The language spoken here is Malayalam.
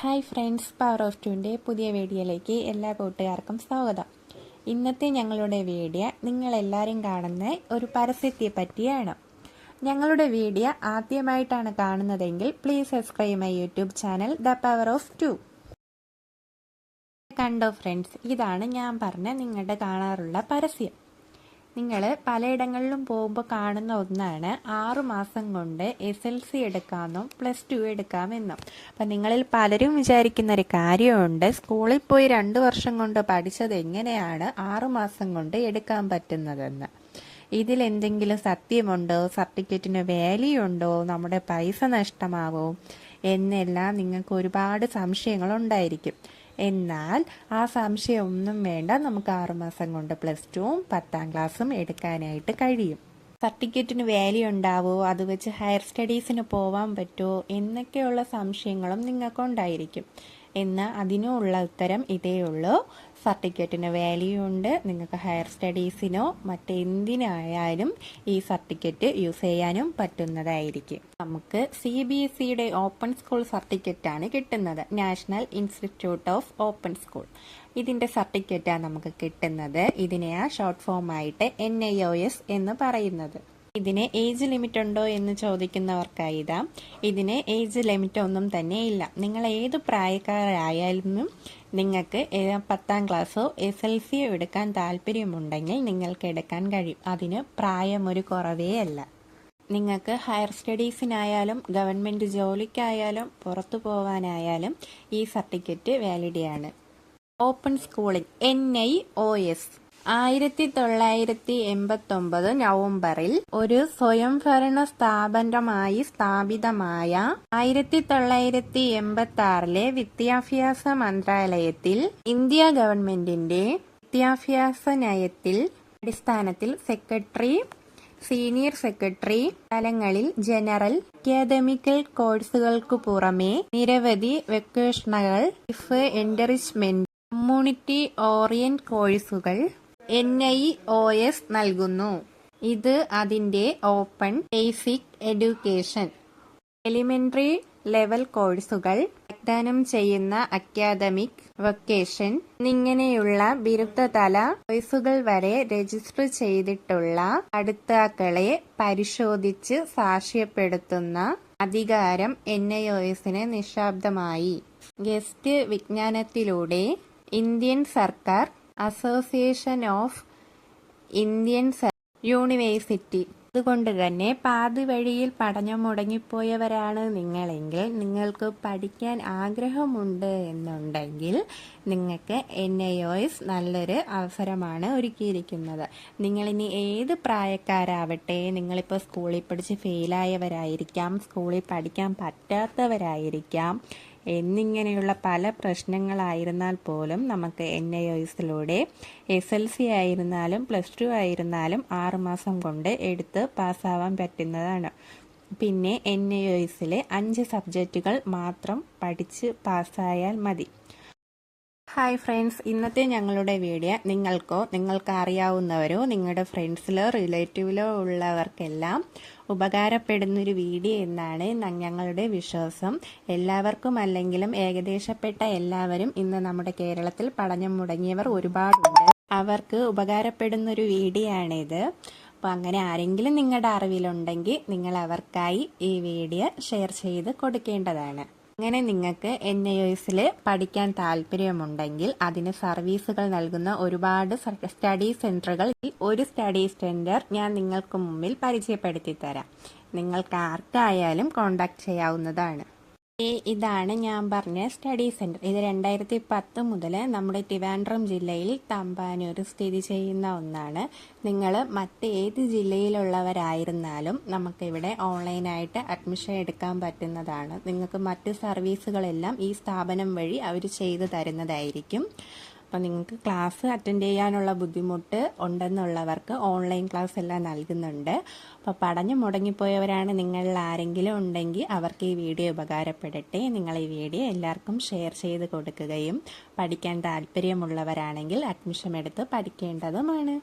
ഹായ് ഫ്രണ്ട്സ് പവർ ഓഫ് ടുവിന്റെ പുതിയ വീഡിയോയിലേക്ക് എല്ലാ കൂട്ടുകാർക്കും സ്വാഗതം. ഇന്നത്തെ ഞങ്ങളുടെ വീഡിയോ നിങ്ങളെല്ലാവരും കാണുന്ന ഒരു പരസ്യത്തെ പറ്റിയാണ്. ഞങ്ങളുടെ വീഡിയോ ആദ്യമായിട്ടാണ് കാണുന്നതെങ്കിൽ please subscribe my YouTube channel the power of two കണ്ടോ ഫ്രണ്ട്സ് ഇതാണ് ഞാൻ പറഞ്ഞ നിങ്ങളുടെ കാണാറുള്ള പരസ്യം. നിങ്ങൾ പലയിടങ്ങളിലും പോകുമ്പോൾ കാണുന്ന ഒന്നാണ് ആറു മാസം കൊണ്ട് എസ് എൽ സി എടുക്കാമെന്നും പ്ലസ് ടു എടുക്കാമെന്നും. അപ്പം നിങ്ങളിൽ പലരും വിചാരിക്കുന്ന ഒരു കാര്യമുണ്ട്. സ്കൂളിൽ പോയി രണ്ട് വർഷം കൊണ്ട് പഠിച്ചത് എങ്ങനെയാണ് ആറു മാസം കൊണ്ട് എടുക്കാൻ പറ്റുന്നതെന്ന്. ഇതിൽ എന്തെങ്കിലും സത്യമുണ്ടോ? സർട്ടിഫിക്കറ്റിന് വാല്യൂ ഉണ്ടോ? നമ്മുടെ പൈസ നഷ്ടമാവോ? എന്നെല്ലാം നിങ്ങൾക്ക് ഒരുപാട് സംശയങ്ങൾ ഉണ്ടായിരിക്കും എന്നാൽ ആ സംശയമൊന്നും വേണ്ട. നമുക്ക് ആറുമാസം കൊണ്ട് പ്ലസ് ടുവും പത്താം ക്ലാസ്സും എടുക്കാനായിട്ട് കഴിയും. സർട്ടിഫിക്കറ്റിന് വാല്യൂ ഉണ്ടാവോ? അത് വെച്ച് ഹയർ സ്റ്റഡീസിന് പോവാൻ പറ്റുമോ? എന്നൊക്കെയുള്ള സംശയങ്ങളും നിങ്ങൾക്കുണ്ടായിരിക്കും. എന്നാൽ അതിനുള്ള ഉത്തരം ഇതേ ഉള്ളൂ. സർട്ടിഫിക്കറ്റിന് വാല്യൂ ഉണ്ട്. നിങ്ങൾക്ക് ഹയർ സ്റ്റഡീസിനോ മറ്റെന്തിനായാലും ഈ സർട്ടിഫിക്കറ്റ് യൂസ് ചെയ്യാനും പറ്റുന്നതായിരിക്കും. നമുക്ക് സി ബി എസ് സിയുടെ ഓപ്പൺ സ്കൂൾ സർട്ടിഫിക്കറ്റാണ് കിട്ടുന്നത്. National institute of open school ഇതിന്റെ സർട്ടിഫിക്കറ്റാണ് നമുക്ക് കിട്ടുന്നത്. ഇതിനെയാ ഷോർട്ട് ഫോമായിട്ട് എൻ എന്ന് പറയുന്നത്. ഇതിന് ഏജ് ലിമിറ്റ് ഉണ്ടോ എന്ന് ചോദിക്കുന്നവർക്കായി ഇതാ ഇതിന് ഏജ് ലിമിറ്റ് ഒന്നും തന്നെ ഇല്ല. നിങ്ങൾ ഏത് പ്രായക്കാരായാലും നിങ്ങൾക്ക് പത്താം ക്ലാസ്സോ എസ് എൽ സിയോ എടുക്കാൻ താല്പര്യമുണ്ടെങ്കിൽ നിങ്ങൾക്ക് എടുക്കാൻ കഴിയും. അതിന് പ്രായമൊരു കുറവേ അല്ല. നിങ്ങൾക്ക് ഹയർ സ്റ്റഡീസിനായാലും ഗവൺമെന്റ് ജോലിക്കായാലും പുറത്തു പോകാനായാലും ഈ certificate വാലിഡിയാണ് open schooling N I O S. ആയിരത്തി തൊള്ളായിരത്തി എൺപത്തി ഒമ്പത് നവംബറിൽ ഒരു സ്വയംഭരണ സ്ഥാപനമായി സ്ഥാപിതമായ ആയിരത്തി തൊള്ളായിരത്തി എൺപത്തി ആറിലെ വിദ്യാഭ്യാസ മന്ത്രാലയത്തിൽ ഇന്ത്യ ഗവൺമെന്റിന്റെ വിദ്യാഭ്യാസ നയത്തിൽ അടിസ്ഥാനത്തിൽ സെക്രട്ടറി സീനിയർ സെക്രട്ടറി തലങ്ങളിൽ ജനറൽ അക്കാദമിക്കൽ കോഴ്സുകൾക്കു പുറമെ നിരവധി വെക്കേഷനുകൾ ഇഫ് എൻഡറിച്ച്മെന്റ് കമ്മ്യൂണിറ്റി ഓറിയന്റ് കോഴ്സുകൾ എൻ ഐ ഒ എസ് നൽകുന്നു. ഇത് അതിന്റെ open basic education. Elementary level കോഴ്സുകൾ വാഗ്ദാനം ചെയ്യുന്ന അക്കാദമിക് വൊക്കേഷൻ എന്നിങ്ങനെയുള്ള ബിരുദതല കോഴ്സുകൾ വരെ രജിസ്റ്റർ ചെയ്തിട്ടുള്ള അടുത്താക്കളെ പരിശോധിച്ച് സാക്ഷ്യപ്പെടുത്തുന്ന അധികാരം എൻ ഐ ഒ എസിന് നിശാബ്ദമായി. ഗസ്റ്റ് വിജ്ഞാനത്തിലൂടെ ഇന്ത്യൻ സർക്കാർ അസോസിയേഷൻ ഓഫ് ഇന്ത്യൻ യൂണിവേഴ്സിറ്റി. അതുകൊണ്ട് തന്നെ പാതി വഴിയിൽ പഠനം മുടങ്ങിപ്പോയവരാണ് നിങ്ങളെങ്കിൽ നിങ്ങൾക്ക് പഠിക്കാൻ ആഗ്രഹമുണ്ട് എന്നുണ്ടെങ്കിൽ നിങ്ങൾക്ക് എൻ ഐ ഒ നല്ലൊരു അവസരമാണ് ഒരുക്കിയിരിക്കുന്നത്. നിങ്ങളിനി ഏത് പ്രായക്കാരാവട്ടെ നിങ്ങളിപ്പോൾ സ്കൂളിൽ പഠിച്ച് ഫെയിലായവരായിരിക്കാം സ്കൂളിൽ പഠിക്കാൻ പറ്റാത്തവരായിരിക്കാം എന്നിങ്ങനെയുള്ള പല പ്രശ്നങ്ങളായിരുന്നാൽ പോലും നമുക്ക് എൻ ഐ ഒസിലൂടെ എസ് എൽ സി ആയിരുന്നാലും പ്ലസ് ടു ആയിരുന്നാലും ആറുമാസം കൊണ്ട് എടുത്ത് പാസ്സാവാൻ പറ്റുന്നതാണ്. പിന്നെ എൻ ഐ ഒസിലെ അഞ്ച് സബ്ജക്റ്റുകൾ മാത്രം പഠിച്ച് പാസ്സായാൽ മതി. ഹായ് ഫ്രണ്ട്സ് ഇന്നത്തെ ഞങ്ങളുടെ വീഡിയോ നിങ്ങൾക്കോ നിങ്ങൾക്ക് അറിയാവുന്നവരോ നിങ്ങളുടെ ഫ്രണ്ട്സിലോ റിലേറ്റീവിലോ ഉള്ളവർക്കെല്ലാം ഉപകാരപ്പെടുന്നൊരു വീഡിയോ എന്നാണ് ഞങ്ങളുടെ വിശ്വാസം. എല്ലാവർക്കും അല്ലെങ്കിലും ഏകദേശപ്പെട്ട എല്ലാവരും ഇന്ന് നമ്മുടെ കേരളത്തിൽ പഠനം മുടങ്ങിയവർ ഒരുപാടുണ്ട്. അവർക്ക് ഉപകാരപ്പെടുന്നൊരു വീഡിയോ ആണിത് അപ്പോൾ അങ്ങനെ ആരെങ്കിലും നിങ്ങളുടെ അറിവിലുണ്ടെങ്കിൽ നിങ്ങൾ അവർക്കായി ഈ വീഡിയോ ഷെയർ ചെയ്ത് കൊടുക്കേണ്ടതാണ്. അങ്ങനെ നിങ്ങൾക്ക് എൻ ഐ എസിൽ പഠിക്കാൻ താല്പര്യമുണ്ടെങ്കിൽ അതിന് സർവീസുകൾ നൽകുന്ന ഒരുപാട് സ്റ്റഡി സെന്ററുകൾ ഒരു സ്റ്റഡി സെന്റർ ഞാൻ നിങ്ങൾക്ക് മുമ്പിൽ പരിചയപ്പെടുത്തി തരാം നിങ്ങൾക്ക് ആർക്കായാലും കോണ്ടാക്ട് ചെയ്യാവുന്നതാണ്. ഇതാണ് ഞാൻ പറഞ്ഞ സ്റ്റഡി സെന്റർ. ഇത് രണ്ടായിരത്തി പത്ത് മുതൽ നമ്മുടെ തിരുവനന്തപുരം ജില്ലയിൽ തമ്പാനൂർ സ്ഥിതി ചെയ്യുന്ന ഒന്നാണ്. നിങ്ങൾ മറ്റ് ഏത് ജില്ലയിലുള്ളവരായിരുന്നാലും നമുക്കിവിടെ ഓൺലൈനായിട്ട് അഡ്മിഷൻ എടുക്കാൻ പറ്റുന്നതാണ്. നിങ്ങൾക്ക് മറ്റ് സർവീസുകളെല്ലാം ഈ സ്ഥാപനം വഴി അവർ ചെയ്തു തരുന്നതായിരിക്കും. അപ്പോൾ നിങ്ങൾക്ക് ക്ലാസ് അറ്റൻഡ് ചെയ്യാനുള്ള ബുദ്ധിമുട്ട് ഉണ്ടെന്നുള്ളവർക്ക് ഓൺലൈൻ ക്ലാസ് എല്ലാം നൽകുന്നുണ്ട്. അപ്പോൾ പഠനം മുടങ്ങിപ്പോയവരാണ് നിങ്ങളിൽ ആരെങ്കിലും ഉണ്ടെങ്കിൽ അവർക്ക് ഈ വീഡിയോ ഉപകാരപ്പെടട്ടെ. നിങ്ങൾ ഈ വീഡിയോ എല്ലാവർക്കും ഷെയർ ചെയ്ത് കൊടുക്കുകയും പഠിക്കാൻ താല്പര്യമുള്ളവരാണെങ്കിൽ അഡ്മിഷൻ എടുത്ത് പഠിക്കേണ്ടതുമാണ്.